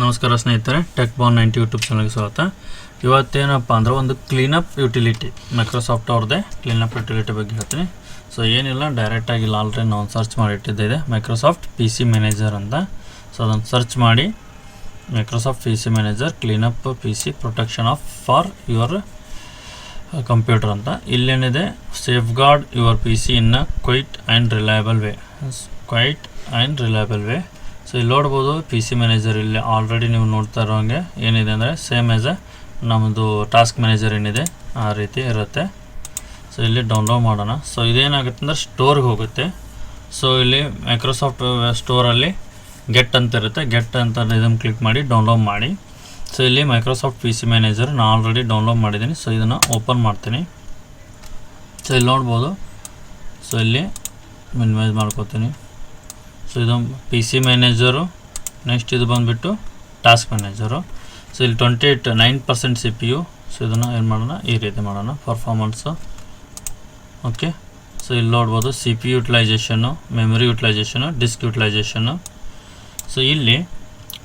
ನಮಸ್ಕಾರ ಸ್ನೇಹಿತರೆ ಟೆಕ್ ಬಾನ್ ninety YouTube ಚಾನಲ್ಗೆ ಸ್ವಾಗತ. ಇವತ್ತೇನಪ್ಪ ಅಂದ್ರೆ ಒಂದು ಕ್ಲೀನಪ್ ಯುಟಿಲಿಟಿ ಮೈಕ್ರೋಸಾಫ್ಟ್ ಅವ್ರದ್ದೇ ಕ್ಲೀನಪ್ ಯುಟಿಲಿಟಿ ಬಗ್ಗೆ ಹೇಳ್ತೀನಿ. ಸೊ ಏನಿಲ್ಲ ಡೈರೆಕ್ಟಾಗಿ ಇಲ್ಲ ಆಲ್ರೆಡಿ ನಾನು ಸರ್ಚ್ ಮಾಡಿ ಇಟ್ಟಿದ್ದೆ ಮೈಕ್ರೋಸಾಫ್ಟ್ ಪಿ ಸಿ ಮ್ಯಾನೇಜರ್ ಅಂತ. ಸೊ ಅದನ್ನು ಸರ್ಚ್ ಮಾಡಿ. Microsoft P C manager cleanup P C protection of for your computer ಅಂತ. ಇಲ್ಲೇನಿದೆ safeguard your P C in quite and reliable way quite and reliable way so ಇಲ್ಲಿ ನೋಡ್ಬೋದು P C manager ಇಲ್ಲಿ already ನೀವು ನೋಡ್ತಾ ಇರೋಂಗೆ ಏನಿದೆ ಅಂದರೆ ಸೇಮ್ ಆ್ಯಸ್ ಎ ನಮ್ಮದು ಟಾಸ್ಕ್ ಮ್ಯಾನೇಜರ್ ಏನಿದೆ, ಆ ರೀತಿ ಇರುತ್ತೆ. ಸೊ ಇಲ್ಲಿ ಡೌನ್ಲೋಡ್ ಮಾಡೋಣ. ಸೊ ಇದೇನಾಗುತ್ತೆ ಅಂದರೆ ಸ್ಟೋರ್ಗೆ ಹೋಗುತ್ತೆ. ಸೊ ಇಲ್ಲಿ ಮೈಕ್ರೋಸಾಫ್ಟ್ ಸ್ಟೋರಲ್ಲಿ ಗೆಟ್ ಅಂತ ಇರುತ್ತೆ. ಗೆಟ್ ಅಂತ ಇದನ್ನು ಕ್ಲಿಕ್ ಮಾಡಿ ಡೌನ್ಲೋಡ್ ಮಾಡಿ. ಸೊ ಇಲ್ಲಿ ಮೈಕ್ರೋಸಾಫ್ಟ್ ಪಿ ಸಿ ಮ್ಯಾನೇಜರ್ ನಾನು ಆಲ್ರೆಡಿ ಡೌನ್ಲೋಡ್ ಮಾಡಿದ್ದೀನಿ. ಸೊ ಇದನ್ನು ಓಪನ್ ಮಾಡ್ತೀನಿ. ಸೊ ಇಲ್ಲಿ ನೋಡ್ಬೋದು. ಸೊ ಇಲ್ಲಿ ಮಿನಿಮೈಸ್ ಮಾಡ್ಕೋತೀನಿ. ಸೊ ಇದು ಪಿ ಸಿ ಮ್ಯಾನೇಜರು ನೆಕ್ಸ್ಟ್ ಇದು ಬಂದುಬಿಟ್ಟು ಟಾಸ್ಕ್ ಮ್ಯಾನೇಜರು ಸೊ ಇಲ್ಲಿ twenty eight nine percent C P U so ಇದನ್ನು ಏನು ಮಾಡೋಣ? ಈ ರೀತಿ ಮಾಡೋಣ. ಪರ್ಫಾರ್ಮೆನ್ಸು ಓಕೆ ಸೊ ಇಲ್ಲಿ ನೋಡ್ಬೋದು C P utilisation memory utilisation disk utilisation so ಇಲ್ಲಿ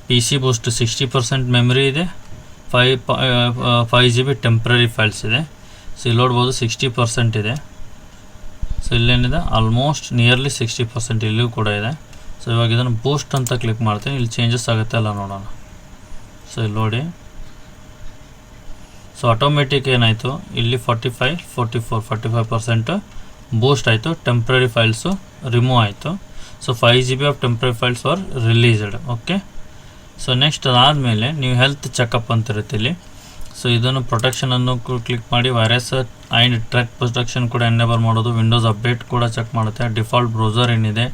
P C boost sixty percent memory ಇದೆ. Five five G B temporary files ಇದೆ. ಸೊ ಇಲ್ಲಿ ನೋಡ್ಬೋದು ಸಿಕ್ಸ್ಟಿ ಪರ್ಸೆಂಟ್ ಇದೆ. ಸೊ ಇಲ್ಲೇನಿದೆ ಆಲ್ಮೋಸ್ಟ್ ನಿಯರ್ಲಿ ಸಿಕ್ಸ್ಟಿ ಪರ್ಸೆಂಟ್ ಇಲ್ಲಿಯೂ ಕೂಡ ಇದೆ. ಸೊ ಇವಾಗ ಇದನ್ನು ಬೂಸ್ಟ್ ಅಂತ ಕ್ಲಿಕ್ ಮಾಡ್ತೀನಿ. ಇಲ್ಲಿ ಚೇಂಜಸ್ ಆಗುತ್ತೆ ಅಲ್ಲ ನೋಡೋಣ. ಸೊ ಇಲ್ಲಿ ನೋಡಿ. ಸೊ ಆಟೋಮೆಟಿಕ್ ಏನಾಯಿತು? ಇಲ್ಲಿ forty five forty four forty five percent boost ಆಯಿತು. ಟೆಂಪ್ರರಿ ಫೈಲ್ಸು ರಿಮೂವ್ ಆಯಿತು. So five G B of temporary files are released okay so next ಅದಾದಮೇಲೆ ನೀವು ಹೆಲ್ತ್ ಚೆಕಪ್ ಅಂತ ಇರುತ್ತೆ ಇಲ್ಲಿ. ಸೊ ಇದನ್ನು ಪ್ರೊಟೆಕ್ಷನನ್ನು ಕ್ಲಿಕ್ ಮಾಡಿ. ವೈರಸ್ ಆ್ಯಂಡ್ ಟ್ರ್ಯಾಕ್ ಪ್ರೊಟೆಕ್ಷನ್ ಕೂಡ ಎನೇಬಲ್ ಮಾಡೋದು. ವಿಂಡೋಸ್ ಅಪ್ಡೇಟ್ ಕೂಡ ಚೆಕ್ ಮಾಡುತ್ತೆ. ಡಿಫಾಲ್ಟ್ ಬ್ರೌಸರ್ ಏನಿದೆ?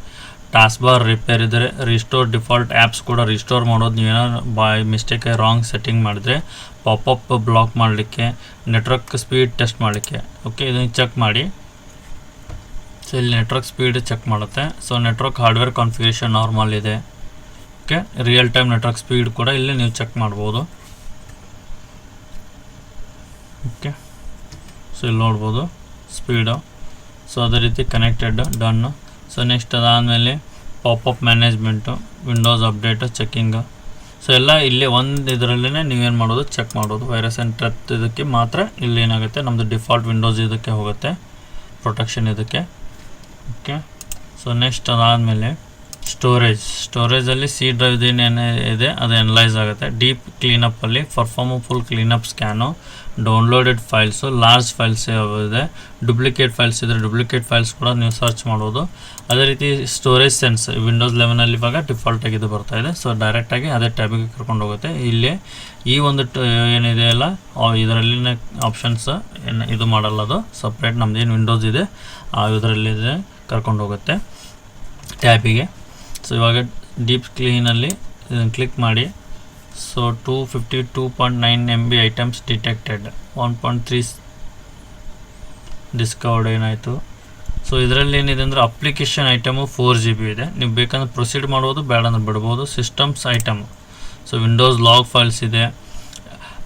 ಟಾಸ್ ಬಾರ್ ರಿಪೇರ್ ಇದ್ದರೆ ರಿಸ್ಟೋರ್ ಡಿಫಾಲ್ಟ್ ಆ್ಯಪ್ಸ್ ಕೂಡ ರಿಸ್ಟೋರ್ ಮಾಡೋದು ನೀವೇನೋ ಬೈ ಮಿಸ್ಟೇಕ್ ರಾಂಗ್ ಸೆಟ್ಟಿಂಗ್ ಮಾಡಿದ್ರೆ ಪಾಪಪ್ ಬ್ಲಾಕ್ ಮಾಡಲಿಕ್ಕೆ ನೆಟ್ವರ್ಕ್ ಸ್ಪೀಡ್ ಟೆಸ್ಟ್ ಮಾಡಲಿಕ್ಕೆ. ಓಕೆ ಇದನ್ನು ಚೆಕ್ ಮಾಡಿ. ಸೊ ಇಲ್ಲಿ ನೆಟ್ವರ್ಕ್ ಸ್ಪೀಡ್ ಚೆಕ್ ಮಾಡುತ್ತೆ. So network hardware configuration normal ಇದೆ. Okay real time network speed ಕೂಡ ಇಲ್ಲಿ ನೀವು ಚೆಕ್ ಮಾಡ್ಬೋದು. ಓಕೆ ಸೊ ಇಲ್ಲಿ ನೋಡ್ಬೋದು ಸ್ಪೀಡು ಸೊ ಅದೇ ರೀತಿ ಕನೆಕ್ಟೆಡ್ ಡನ್ನು ಸೊ ನೆಕ್ಸ್ಟ್ ಅದಾದಮೇಲೆ popup management Windows update checking so ಎಲ್ಲ ಇಲ್ಲೇ ಒಂದು ಇದರಲ್ಲೇ ನೀವೇನು ಮಾಡೋದು? ಚೆಕ್ ಮಾಡೋದು. ವೈರಸ್ ಆ್ಯಂಡ್ ಟ್ರೆತ್ ಇದಕ್ಕೆ ಮಾತ್ರ ಇಲ್ಲಿ ಏನಾಗುತ್ತೆ? ನಮ್ಮದು ಡಿಫಾಲ್ಟ್ ವಿಂಡೋಸ್ ಇದಕ್ಕೆ ಹೋಗುತ್ತೆ. ಪ್ರೊಟೆಕ್ಷನ್ ಇದಕ್ಕೆ. ಓಕೆ ಸೊ ನೆಕ್ಸ್ಟ್ ಅದಾದಮೇಲೆ ಸ್ಟೋರೇಜ್ ಸ್ಟೋರೇಜಲ್ಲಿ ಸಿ ಡ್ರೈವ್ ಏನೇ ಇದೆ, ಅದು ಎನಲೈಸ್ ಆಗುತ್ತೆ. Deep ಕ್ಲೀನಪ್ಪಲ್ಲಿ perform full cleanup scan downloaded files large files ಇದೆ. ಡುಪ್ಲಿಕೇಟ್ ಫೈಲ್ಸ್ ಇದ್ದರೆ ಡುಪ್ಲಿಕೇಟ್ ಫೈಲ್ಸ್ ಕೂಡ ನೀವು ಸರ್ಚ್ ಮಾಡ್ಬೋದು. ಅದೇ ರೀತಿ ಸ್ಟೋರೇಜ್ ಸೆನ್ಸ್ ವಿಂಡೋಸ್ ಲೆವೆನಲ್ಲಿ ಇವಾಗ ಡಿಫಾಲ್ಟ್ ಆಗಿ ಇದು ಬರ್ತಾ ಇದೆ. ಸೊ ಡೈರೆಕ್ಟಾಗಿ ಅದೇ ಟ್ಯಾಬಿಗೆ ಕರ್ಕೊಂಡು ಹೋಗುತ್ತೆ. ಇಲ್ಲಿ ಈ ಒಂದು ಏನಿದೆ ಅಲ್ಲ ಇದರಲ್ಲಿನ ಆಪ್ಷನ್ಸ್ ಏನು ಇದು ಮಾಡಲ್ಲ ಅದು. ಸಪ್ರೇಟ್ ನಮ್ದು ಏನು ವಿಂಡೋಸ್ ಇದೆ ಇದರಲ್ಲಿದೆ ಕರ್ಕೊಂಡು ಹೋಗುತ್ತೆ. ಟ್ಯಾಬಿಗೆ ಸೊ ಇವಾಗ ಡೀಪ್ ಕ್ಲೀನಲ್ಲಿ ಇದನ್ನು ಕ್ಲಿಕ್ ಮಾಡಿ. So two fifty two point nine M B items detected one point three discovered ಏನಾಯಿತು? ಸೊ ಇದರಲ್ಲಿ ಏನಿದೆ ಅಂದರೆ application item four G B ಇದೆ. ನೀವು ಬೇಕಂದ್ರೆ ಪ್ರೊಸೀಡ್ ಮಾಡ್ಬೋದು, ಬೇಡ ಅಂದ್ರೆ ಬಿಡ್ಬೋದು. Systems item so Windows log files ಇದೆ.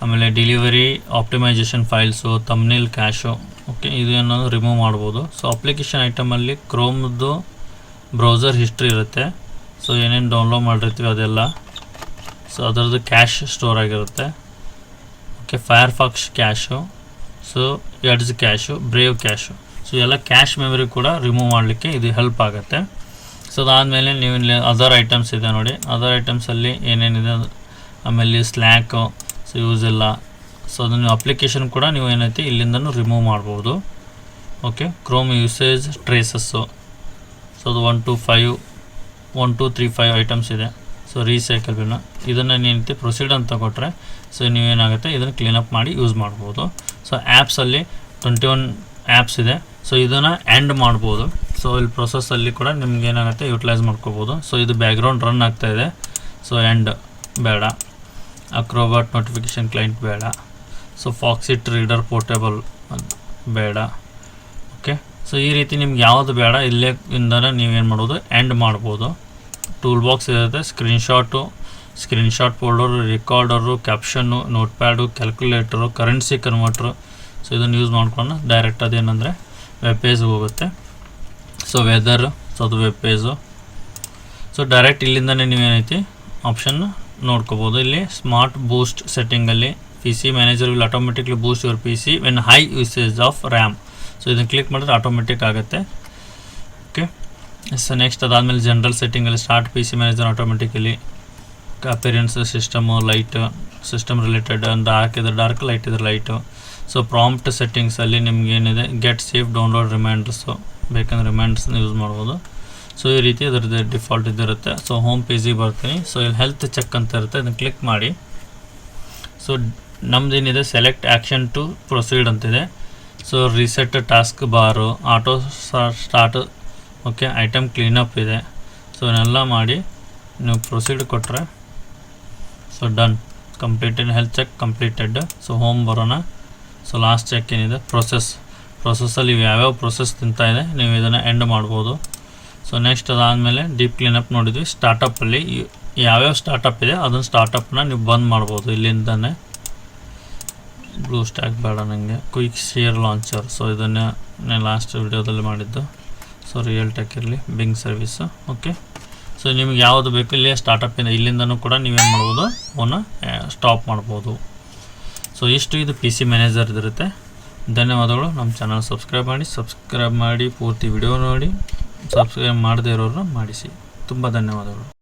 ಆಮೇಲೆ delivery optimisation files thumbnail cache okay ಇದನ್ನು ರಿಮೂವ್ ಮಾಡ್ಬೋದು. ಸೊ ಅಪ್ಲಿಕೇಶನ್ ಐಟಮಲ್ಲಿ ಕ್ರೋಮ್ದು ಬ್ರೌಸರ್ ಹಿಸ್ಟ್ರಿ ಇರುತ್ತೆ. ಸೊ ಏನೇನು ಡೌನ್ಲೋಡ್ ಮಾಡಿರ್ತೀವಿ ಅದೆಲ್ಲ. ಸೊ ಅದರದ್ದು ಕ್ಯಾಶ್ ಸ್ಟೋರ್ ಆಗಿರುತ್ತೆ. Okay Firefox cache so Edge cache Brave cache so ಎಲ್ಲ ಕ್ಯಾಶ್ ಮೆಮೊರಿ ಕೂಡ ರಿಮೂವ್ ಮಾಡಲಿಕ್ಕೆ ಇದು ಹೆಲ್ಪ್ ಆಗುತ್ತೆ. ಸೊ ಅದಾದಮೇಲೆ ನೀವು ಇಲ್ಲಿ ಅದರ್ ಐಟಮ್ಸ್ ಇದೆ ನೋಡಿ. ಅದರ್ ಐಟಮ್ಸಲ್ಲಿ ಏನೇನಿದೆ? ಆಮೇಲೆ ಸ್ಲ್ಯಾಕು ಸೊ ಯೂಸ್ ಎಲ್ಲ ಸೊ ಅದನ್ನು ಅಪ್ಲಿಕೇಶನ್ ಕೂಡ ನೀವು ಏನೈತಿ ಇಲ್ಲಿಂದನೂ ರಿಮೂವ್ ಮಾಡ್ಬೋದು. Okay Chrome usage traces so ಅದು one two five one, two, three, five items ಇದೆ. ಸೊ ರೀಸೈಕಲ್ ಬಿನ್ನ ಇದನ್ನು ಏನೈತಿ ಪ್ರೊಸೀಡ್ ಅಂತ ಕೊಟ್ಟರೆ ಸೊ ನೀವೇನಾಗುತ್ತೆ ಇದನ್ನು ಕ್ಲೀನಪ್ ಮಾಡಿ ಯೂಸ್ ಮಾಡ್ಬೋದು. ಸೊ ಆ್ಯಪ್ಸಲ್ಲಿ ಟ್ವೆಂಟಿ ಒನ್ ಆ್ಯಪ್ಸ್ ಇದೆ. ಸೊ ಇದನ್ನು ಎಂಡ್ ಮಾಡ್ಬೋದು. ಸೊ ಇಲ್ಲಿ ಪ್ರೊಸೆಸಲ್ಲಿ ಕೂಡ ನಿಮ್ಗೆ ಏನಾಗುತ್ತೆ ಯೂಟಿಲೈಸ್ ಮಾಡ್ಕೋಬೋದು. ಸೊ ಇದು ಬ್ಯಾಕ್ಗ್ರೌಂಡ್ ರನ್ ಆಗ್ತಾ ಇದೆ. ಸೊ ಎಂಡ್ ಬೇಡ. ಅಕ್ರೋಬಾಟ್ ನೋಟಿಫಿಕೇಷನ್ ಕ್ಲೈಂಟ್ ಬೇಡ. ಸೊ ಫಾಕ್ಸಿಟ್ ರೀಡರ್ ಪೋರ್ಟೇಬಲ್ ಬೇಡ. ಓಕೆ ಸೊ ಈ ರೀತಿ ನಿಮ್ಗೆ ಯಾವುದು ಬೇಡ, ಇಲ್ಲೇ ಇಂದನೇ ನೀವೇನು ಮಾಡ್ಬೋದು ಎಂಡ್ ಮಾಡ್ಬೋದು. ಟೂಲ್ ಬಾಕ್ಸ್ ಇರುತ್ತೆ screenshot screenshot folder recorder caption notepad calculator currency converter so ಇದನ್ನು ಯೂಸ್ ಮಾಡ್ಕೊಂಡು ಡೈರೆಕ್ಟ್ ಅದೇನೆಂದರೆ ವೆಬ್ ಪೇಜ್ಗೆ ಹೋಗುತ್ತೆ. ಸೊ ವೆದರ್ ಸೊ ಅದು ವೆಬ್ ಪೇಜು ಸೊ ಡೈರೆಕ್ಟ್ ಇಲ್ಲಿಂದನೇ ನೀವೇನೈತಿ ಆಪ್ಷನ್ ನೋಡ್ಕೋಬೋದು. ಇಲ್ಲಿ smart boost ಸೆಟ್ಟಿಂಗಲ್ಲಿ P C manager will automatically boost your P C when high usage of RAM so ಇದನ್ನು ಕ್ಲಿಕ್ ಮಾಡಿದ್ರೆ ಆಟೋಮೆಟಿಕ್ ಆಗುತ್ತೆ. ಸೊ ನೆಕ್ಸ್ಟ್ ಅದಾದಮೇಲೆ general ಸೆಟ್ಟಿಂಗಲ್ಲಿ start P C manager automatically appearance system light system related dark ಇದ್ರೆ dark light ಇದ್ರೆ light so prompt ಸೆಟ್ಟಿಂಗ್ಸಲ್ಲಿ ನಿಮ್ಗೆ ಏನಿದೆ? Get safe download ರಿಮೈಂಡರ್ಸು ಬೇಕಂದ್ರೆ ರಿಮೈಂಡರ್ಸ್ನ ಯೂಸ್ ಮಾಡ್ಬೋದು. ಸೊ ಈ ರೀತಿ ಅದರದ್ದು ಡಿಫಾಲ್ಟ್ ಇದಿರುತ್ತೆ ಸೊ ಹೋಮ್ ಪೇಜಿಗೆ ಬರ್ತೀನಿ. ಸೊ ಇಲ್ಲಿ ಹೆಲ್ತ್ ಚೆಕ್ ಅಂತ ಇರುತ್ತೆ. ಅದನ್ನು ಕ್ಲಿಕ್ ಮಾಡಿ. ಸೊ ನಮ್ದೇನಿದೆ? ಸೆಲೆಕ್ಟ್ ಆ್ಯಕ್ಷನ್ ಟು ಪ್ರೊಸೀಡ್ ಅಂತಿದೆ. So reset taskbar auto start okay item cleanup ಇದೆ. ಸೊ ಇವನ್ನೆಲ್ಲ ಮಾಡಿ ನೀವು ಪ್ರೊಸೀಡ್ ಕೊಟ್ಟರೆ so done completed health check completed so home ಬರೋಣ. ಸೊ ಲಾಸ್ಟ್ ಚೆಕ್ ಏನಿದೆ? ಪ್ರೊಸೆಸ್ ಪ್ರೊಸೆಸ್ಸಲ್ಲಿ ಇವು ಯಾವ್ಯಾವ ಪ್ರೊಸೆಸ್ ತಿಂತಾ ಇದೆ, ನೀವು ಇದನ್ನು ಎಂಡ್ ಮಾಡ್ಬೋದು. ಸೊ ನೆಕ್ಸ್ಟ್ ಅದಾದಮೇಲೆ ಡೀಪ್ ಕ್ಲೀನಪ್ ನೋಡಿದ್ವಿ. ಸ್ಟಾರ್ಟಪ್ಪಲ್ಲಿ ಯಾವ್ಯಾವ ಸ್ಟಾರ್ಟಪ್ ಇದೆ, ಅದನ್ನು ಸ್ಟಾರ್ಟಪ್ನ ನೀವು ಬಂದ್ ಮಾಡ್ಬೋದು ಇಲ್ಲಿಂದನೇ. ಬ್ಲೂ ಸ್ಟ್ಯಾಕ್ ಬೇಡ ನನಗೆ ಕ್ವಿಕ್ ಶೇರ್ ಲಾಂಚರ್ ಸೊ ಇದನ್ನೇ ನಾನು ಲಾಸ್ಟ್ ವಿಡಿಯೋದಲ್ಲಿ ಮಾಡಿದ್ದು. ಸೊ ರಿಯಲ್ ಟೆಕ್ ಇರಲಿ ಬಿಂಗ್ ಸರ್ವಿಸ್ ಓಕೆ ಸೊ ನಿಮ್ಗೆ ಯಾವುದು ಬೇಕು, ಇಲ್ಲಿ ಸ್ಟಾರ್ಟಪ್ಪಿಂದ ಇಲ್ಲಿಂದನೂ ಕೂಡ ನೀವೇನು ಮಾಡ್ಬೋದು ಅವನ್ನ ಸ್ಟಾಪ್ ಮಾಡ್ಬೋದು. ಸೊ ಇಷ್ಟು ಇದು ಪಿ ಸಿ ಮ್ಯಾನೇಜರ್ ಇರುತ್ತೆ ಧನ್ಯವಾದಗಳು. ನಮ್ಮ ಚಾನಲ್ ಸಬ್ಸ್ಕ್ರೈಬ್ ಮಾಡಿ ಸಬ್ಸ್ಕ್ರೈಬ್ ಮಾಡಿ, ಪೂರ್ತಿ ವಿಡಿಯೋ ನೋಡಿ ಸಬ್ಸ್ಕ್ರೈಬ್ ಮಾಡದೇ ಇರೋರನ್ನ ಮಾಡಿಸಿ. ತುಂಬ ಧನ್ಯವಾದಗಳು.